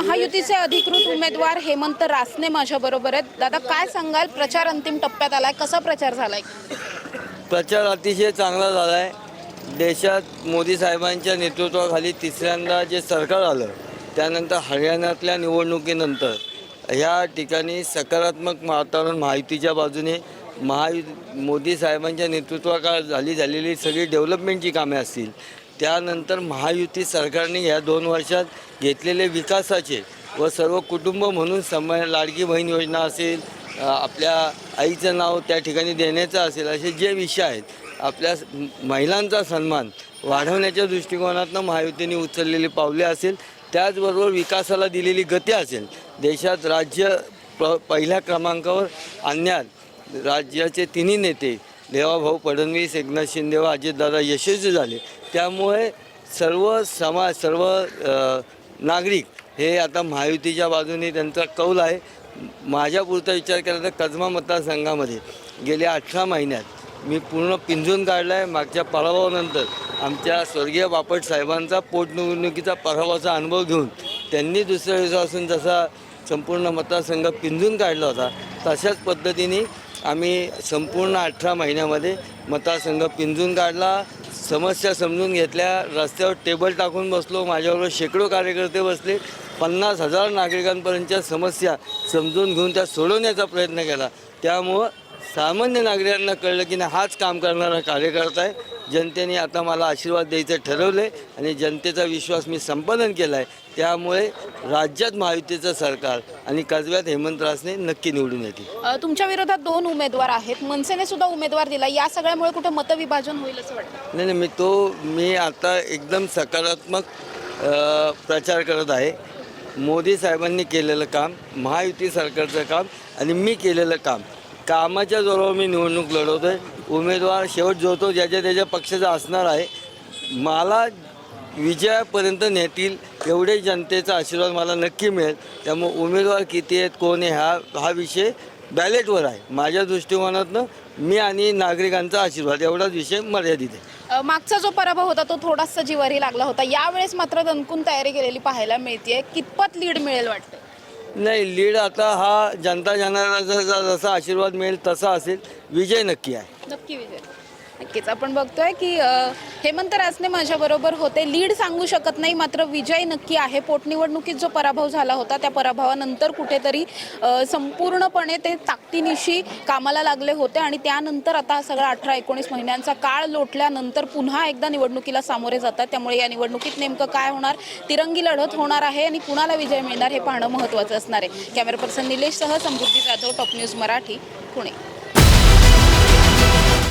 महायुतीचे अधिकृत उमेदवार हेमंत रासने माझ्या बरोबर आहेत. दादा काय सांगाल? प्रचार अंतिम टप्प्यात आलाय. कसा प्रचार झालाय? प्रचार अतिशय चांगला झाला आहे देशात मोदी साहेबांच्या नेतृत्वाखाली तिसऱ्यांदा जे सरकार आलं त्यानंतर हरियाणातल्या निवडणुकीनंतर ह्या ठिकाणी सकारात्मक वातावरण महायुतीच्या बाजूने महायु मोदी साहेबांच्या नेतृत्वाकाळ झाली झालेली सगळी डेव्हलपमेंटची कामे असतील त्यानंतर महायुती सरकारने ह्या दोन वर्षात घेतलेले विकासाचे व सर्व कुटुंब म्हणून सम लाडकी बहीण योजना असेल आपल्या आईचं नाव त्या ठिकाणी देण्याचं असेल असे जे विषय आहेत आपल्या महिलांचा सन्मान वाढवण्याच्या दृष्टिकोनातनं महायुतीने उचललेली पावले असेल त्याचबरोबर विकासाला दिलेली गती असेल देशात राज्य प पहिल्या क्रमांकावर आणण्यात राज्याचे तिन्ही नेते देवाभाऊ फडणवीस एकनाथ शिंदे व अजितदादा यशस्वी झाले. त्यामुळे सर्व समाज सर्व नागरिक हे आता महायुतीच्या बाजूने त्यांचा कौल आहे. माझ्यापुरता विचार केला तर कजमा मतदारसंघामध्ये गेल्या अठरा महिन्यात मी पूर्ण पिंजून काढला आहे मागच्या पराभवानंतर आमच्या स्वर्गीय बापट साहेबांचा पोटनिवडणुकीचा पराभवाचा अनुभव घेऊन त्यांनी दुसऱ्या दिवसापासून जसा संपूर्ण मतदारसंघ पिंजून काढला होता तशाच पद्धतीने आम्ही संपूर्ण अठरा महिन्यामध्ये मतदारसंघ पिंजून काढला समस्या समजून घेतल्या रस्त्यावर टेबल टाकून बसलो माझ्याबरोबर शेकडो कार्यकर्ते बसले पन्नास हजार नागरिकांपर्यंतच्या समस्या समजून घेऊन त्या सोडवण्याचा प्रयत्न केला. त्यामुळं सामान्य नागरिकांना कळलं की नाही हाच काम करणारा कार्यकर्ता आहे. जनतेने आता मला आशीर्वाद द्यायचं ठरवलं आहे आणि जनतेचा विश्वास मी संपादन केला आहे त्यामुळे राज्यात महायुतीचं सरकार आणि कसब्यात हेमंत रासने नक्की निवडून येतील. तुमच्या विरोधात दोन उमेदवार आहेत. मनसेने सुद्धा उमेदवार दिला. या सगळ्यामुळे कुठे मतविभाजन होईल असं वाटतं? नाही नाही मी तो मी आता एकदम सकारात्मक अ, प्रचार करत आहे. मोदी साहेबांनी केलेलं काम महायुती सरकारचं काम आणि मी केलेलं काम. कामाच्या जोरावर मी निवडणूक लढवतो आहे उमेदवार शेवट जो तो ज्याच्या त्याच्या पक्षाचा असणार आहे. मला विजयापर्यंत नेतील एवढे जनतेचा आशीर्वाद मला नक्की मिळेल. त्यामुळे उमेदवार किती आहेत कोण आहे हा हा विषय बॅलेटवर आहे. माझ्या दृष्टिकोनातनं मी आणि नागरिकांचा आशीर्वाद एवढाच विषय मर्यादित आहे. अ, मागचा जो पराभव होता तो थोडासा जिवारी लागला होता. यावेळेस मात्र दणकून तयारी केलेली पाहायला मिळते कितपत लीड मिळेल वाटतं नाही लीड आता हा जनता जनार्दनाचा जसा आशीर्वाद मिळेल तसा असेल. विजय नक्की आहे. नक्की विजय. नक्कीच. आपण बघतोय की अ, हेमंत रासने माझ्याबरोबर होते. लीड सांगू शकत नाही मात्र विजय नक्की आहे. पोटनिवडणुकीत जो पराभव झाला होता त्या पराभवानंतर कुठेतरी अ, संपूर्णपणे ते ताकदीनिशी कामाला लागले होते आणि त्यानंतर आता हा सगळा अठरा एकोणीस महिन्यांचा काळ लोटल्यानंतर पुन्हा एकदा निवडणुकीला सामोरे जातात. त्यामुळे या निवडणुकीत नेमकं काय होणार? तिरंगी लढत होणार आहे आणि कुणाला विजय मिळणार हे पाहणं महत्त्वाचं असणार आहे. कॅमेरा पर्सन निलेशसह Samruddhi Jadhav top news Marathi Pune.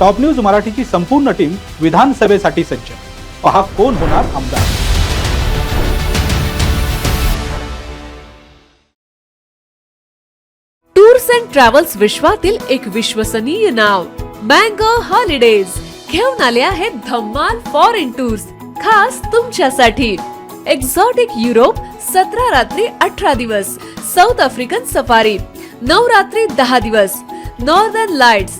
Top news मराठीची संपूर्ण टीम विधानसभेसाठी सज्ज. पहा कोण होणार आमदार. टूर्स अँड ट्रॅव्हल्स विश्वातील एक विश्वसनीय नाव मँगो हॉलिडेज. घेऊन आले आहेत धम्माल फॉरेन टूर्स खास तुमच्यासाठी. एक्झॉटिक युरोप सतरा रात्री अठरा दिवस. साऊथ आफ्रिकन सफारी नऊ रात्री दहा दिवस. Northern lights